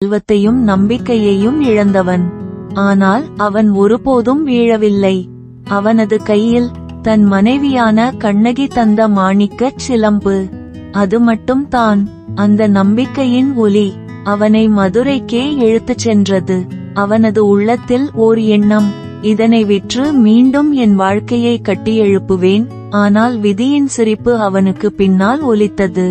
செல்வத்தையும் நம்பிக்கையையும் இழந்தவன். ஆனால் அவன் ஒருபோதும் வீழவில்லை. அவனது கையில் தன் மனைவியான கண்ணகி தந்த மாணிக்கச் சிலம்பு. அது மட்டும் தான். அந்த நம்பிக்கையின் ஒலி அவனை மதுரைக்கே இழுத்துச் சென்றது. அவனது உள்ளத்தில் ஓர் எண்ணம். இதனை விற்று மீண்டும் என் வாழ்க்கையை கட்டியெழுப்புவேன் ஆனால் விதியின் சிரிப்பு அவனுக்கு பின்னால் ஒலித்தது.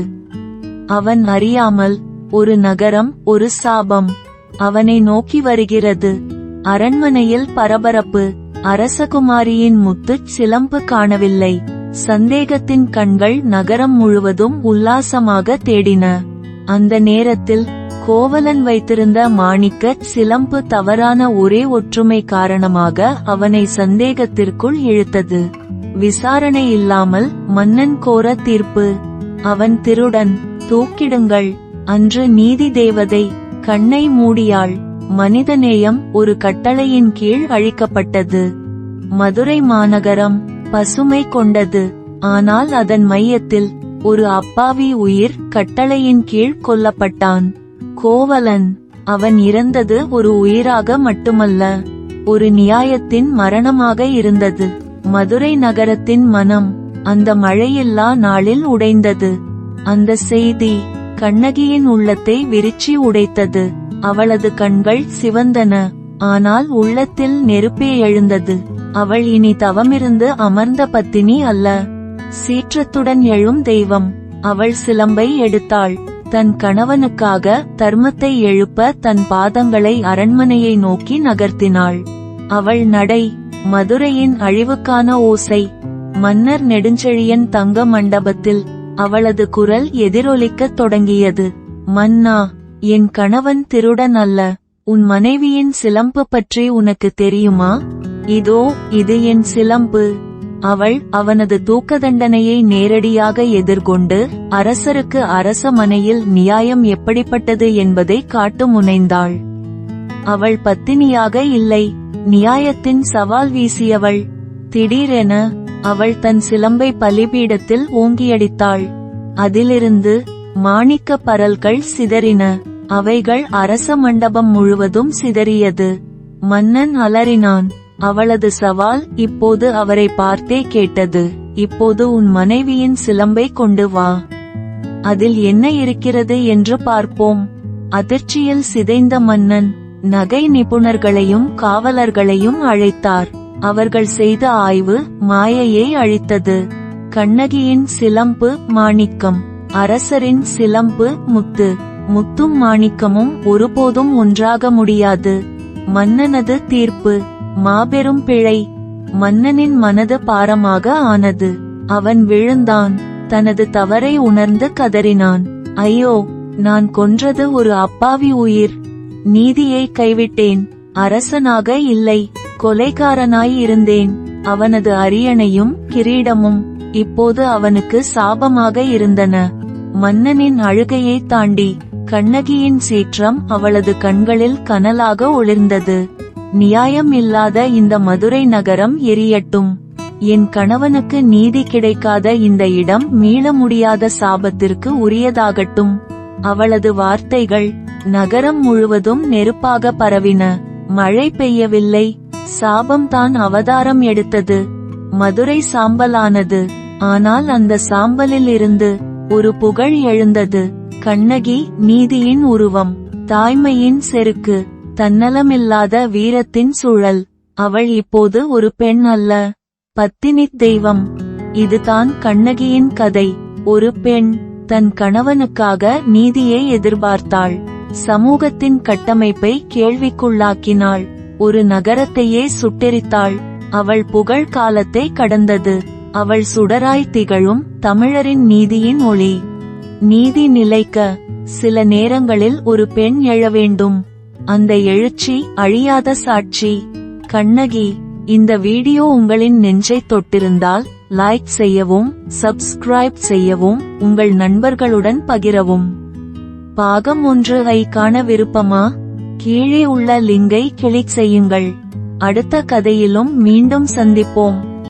அவன் அறியாமல் ஒரு நகரம் ஒரு சாபம். அவனை நோக்கி வருகிறது. அரண்மனையில் பரபரப்பு. அரசகுமாரியின் முத்துச் சிலம்பு காணவில்லை. சந்தேகத்தின் கண்கள் நகரம் முழுவதும் உல்லாசமாக தேடின. அந்த நேரத்தில் கோவலன் வைத்திருந்த மாணிக்கச் சிலம்பு தவறான ஒரே ஒற்றுமை காரணமாக அவனை சந்தேகத்திற்குள் இழுத்தது. விசாரணை இல்லாமல் மன்னன் கோர தீர்ப்பு. அவன் திருடன் தூக்கிடுங்கள். அன்று நீதி தேவதை கண்ணை மூடியாள். மனிதநேயம் ஒரு கட்டளையின் கீழ் அழிக்கப்பட்டது. மதுரை மாநகரம் பசுமை கொண்டது. ஆனால் அதன் மையத்தில் ஒரு அப்பாவி உயிர் கட்டளையின் கீழ் கொல்லப்பட்டான். கோவலன் அவன் இறந்தது ஒரு உயிராக மட்டுமல்ல ஒரு நியாயத்தின் மரணமாக இருந்தது. மதுரை நகரத்தின் மனம் அந்த மழையில்லா நாளில் உடைந்தது. அந்த செய்தி கண்ணகியின் உள்ளத்தை விரிச்சி உடைத்தது. அவளது கண்கள் சிவந்தன. ஆனால் உள்ளத்தில் நெருப்பே எழுந்தது. அவள் இனி தவமிருந்து அமர்ந்த பத்தினி அல்ல. சீற்றத்துடன் எழும் தெய்வம். அவள் சிலம்பை எடுத்தாள். தன் கணவனுக்காக தர்மத்தை எழுப்ப தன் பாதங்களை அரண்மனையை நோக்கி நகர்த்தினாள். அவள் நடை மதுரையின் அழிவுக்கான ஓசை. மன்னர் நெடுஞ்செழியன் தங்க மண்டபத்தில் அவளது குரல் எதிரொலிக்கத் தொடங்கியது. மன்னா என் கணவன் திருடன் அல்ல. உன் மனைவியின் சிலம்பு பற்றி உனக்கு தெரியுமா? இதோ இது என் சிலம்பு. அவள் அவனது தூக்க தண்டனையை நேரடியாக எதிர்கொண்டு அரசருக்கு அரச மனையில் நியாயம் எப்படிப்பட்டது என்பதை காட்டு முனைந்தாள். அவள் பத்தினியாக இல்லை. நியாயத்தின் சவால் வீசியவள். திடீரென அவள் தன் சிலம்பை பலிபீடத்தில் ஓங்கியடித்தாள் அதிலிருந்து மாணிக்க பரல்கள் சிதறின. அவைகள் அரச மண்டபம் முழுவதும் சிதறியது. மன்னன் அலறினான். அவளது சவால் இப்போது அவரை பார்த்தே கேட்டது. இப்போது உன் மனைவியின் சிலம்பை கொண்டு வா. அதில் என்ன இருக்கிறது என்று பார்ப்போம். அதிர்ச்சியில் சிதைந்த மன்னன் நகை நிபுணர்களையும் காவலர்களையும் அழைத்தார். அவர்கள் செய்த ஆய்வு மாயையை அழித்தது. கண்ணகியின் சிலம்பு மாணிக்கம். அரசரின் சிலம்பு முத்து. முத்தும் மாணிக்கமும் ஒருபோதும் ஒன்றாக முடியாது. மன்னனது தீர்ப்பு. மாபெரும் பிழை. மன்னனின் மனது பாரமாக ஆனது. அவன் விழுந்தான். தனது தவறை உணர்ந்து கதறினான். ஐயோ நான் கொன்றது ஒரு அப்பாவி உயிர். நீதியை கைவிட்டேன். அரசனாக இல்லை. கொலைகாரனாய் இருந்தேன் அவனது அரியணையும் கிரீடமும் இப்போது அவனுக்கு சாபமாக இருந்தன. மன்னனின் அழுகையை தாண்டி கண்ணகியின் சீற்றம் அவளது கண்களில் கனலாக ஒளிர்ந்தது. நியாயம் இல்லாத இந்த மதுரை நகரம் எரியட்டும். என் கணவனுக்கு நீதி கிடைக்காத இந்த இடம் மீள முடியாத சாபத்திற்கு உரியதாகட்டும். அவளது வார்த்தைகள் நகரம் முழுவதும் நெருப்பாக பரவின. மழை பெய்யவில்லை. சாபம் தான் அவதாரம் எடுத்தது. மதுரை சாம்பலானது. ஆனால் அந்த சாம்பலில் இருந்து ஒரு புகழ் எழுந்தது. கண்ணகி நீதியின் உருவம். தாய்மையின் செருக்கு. தன்னலமில்லாத வீரத்தின் சூழல். அவள் இப்போது ஒரு பெண் அல்ல. பத்தினித் தெய்வம். இதுதான் கண்ணகியின் கதை. ஒரு பெண் தன் கணவனுக்காக நீதியை எதிர்பார்த்தாள். சமூகத்தின் கட்டமைப்பை கேள்விக்குள்ளாக்கினாள். ஒரு நகரத்தையே சுட்டெரித்தாள். அவள் புகழ் காலத்தை கடந்தது. அவள் சுடராய் திகழும் தமிழரின் நீதியின் ஒளி. நீதி நிலைக்க சில நேரங்களில் ஒரு பெண் எழ வேண்டும். அந்த எழுச்சி அழியாத சாட்சி. கண்ணகி இந்த வீடியோ உங்களின் நெஞ்சை தொட்டிருந்தால் லைக் செய்யவும் சப்ஸ்கிரைப் செய்யவும் உங்கள் நண்பர்களுடன் பகிரவும். பாகம் ஒன்று ஐ காண விருப்பமா? கீழே உள்ள லிங்கை கிளிக் செய்யுங்கள். அடுத்த கதையிலும் மீண்டும் சந்திப்போம்.